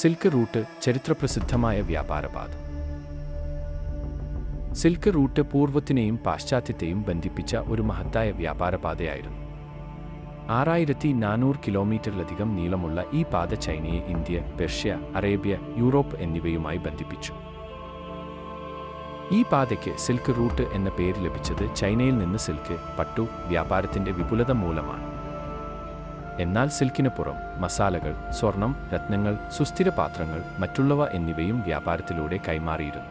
Silk route ചരിത്രപ്രസിദ്ധമായ വ്യാപാരപാത. Silk route പൂർവത്തിനെയും പാശ്ചാത്യത്തെയും ബന്ധിപ്പിച്ച ഒരു മഹത്തായ വ്യാപാരപാതയായിരുന്നു. ആറായിരത്തി നാനൂറ് കിലോമീറ്ററിലധികം നീളമുള്ള ഈ പാത ചൈനയെ ഇന്ത്യ പെർഷ്യ അറേബ്യ യൂറോപ്പ് എന്നിവയുമായി ബന്ധിപ്പിച്ചു. ഈ പാതയ്ക്ക് സിൽക്ക് റൂട്ട് എന്ന പേര് ലഭിച്ചത് ചൈനയിൽ നിന്ന് സിൽക്ക് പട്ടു വ്യാപാരത്തിന്റെ വിപുലത മൂലമാണ്. എന്നാൽ സിൽക്കിന് പുറം മസാലകൾ സ്വർണം രത്നങ്ങൾ സുസ്ഥിര പാത്രങ്ങൾ മറ്റുള്ളവ എന്നിവയും വ്യാപാരത്തിലൂടെ കൈമാറിയിരുന്നു.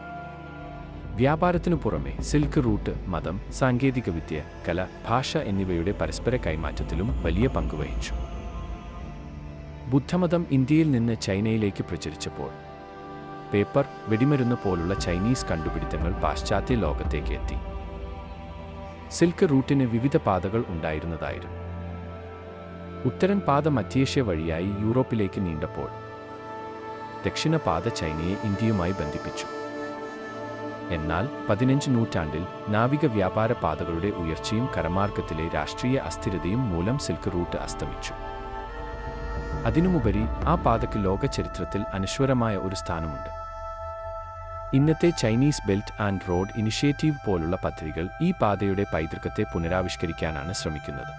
വ്യാപാരത്തിനു പുറമെ സിൽക്ക് റൂട്ട് മതം സാങ്കേതികവിദ്യ കല ഭാഷ എന്നിവയുടെ പരസ്പര കൈമാറ്റത്തിലും വലിയ പങ്കുവഹിച്ചു ബുദ്ധമതം ഇന്ത്യയിൽ നിന്ന് ചൈനയിലേക്ക് പ്രചരിച്ചപ്പോൾ പേപ്പർ വെടിമരുന്ന് പോലുള്ള ചൈനീസ് കണ്ടുപിടുത്തങ്ങൾ പാശ്ചാത്യ ലോകത്തേക്ക് എത്തി. സിൽക്ക് റൂട്ടിന് വിവിധ പാതകൾ ഉണ്ടായിരുന്നതായിരുന്നു. ഉത്തരൻ പാത മധ്യേഷ്യ വഴിയായി യൂറോപ്പിലേക്ക് നീണ്ടപ്പോൾ ദക്ഷിണ പാത ചൈനയെ ഇന്ത്യയുമായി ബന്ധിപ്പിച്ചു. എന്നാൽ പതിനഞ്ച് നൂറ്റാണ്ടിൽ നാവിക വ്യാപാര പാതകളുടെ ഉയർച്ചയും കരമാർഗത്തിലെ രാഷ്ട്രീയ അസ്ഥിരതയും മൂലം സിൽക്ക് റൂട്ട് അസ്തമിച്ചു. അതിനുമുപരി ആ പാതയ്ക്ക് ലോക ചരിത്രത്തിൽ അനശ്വരമായ ഒരു സ്ഥാനമുണ്ട്. ഇന്നത്തെ Chinese belt and road initiative പോലുള്ള പദ്ധതികൾ ഈ പാതയുടെ പൈതൃകത്തെ പുനരാവിഷ്കരിക്കാനാണ് ശ്രമിക്കുന്നത്.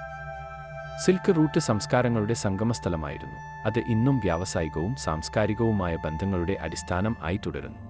സിൽക്ക് റൂട്ട് സംസ്കാരങ്ങളുടെ സംഗമസ്ഥലമായിരുന്നു. അത് ഇന്നും വ്യാവസായികവും സാംസ്കാരികവുമായ ബന്ധങ്ങളുടെ അടിസ്ഥാനം ആയി തുടരുന്നു.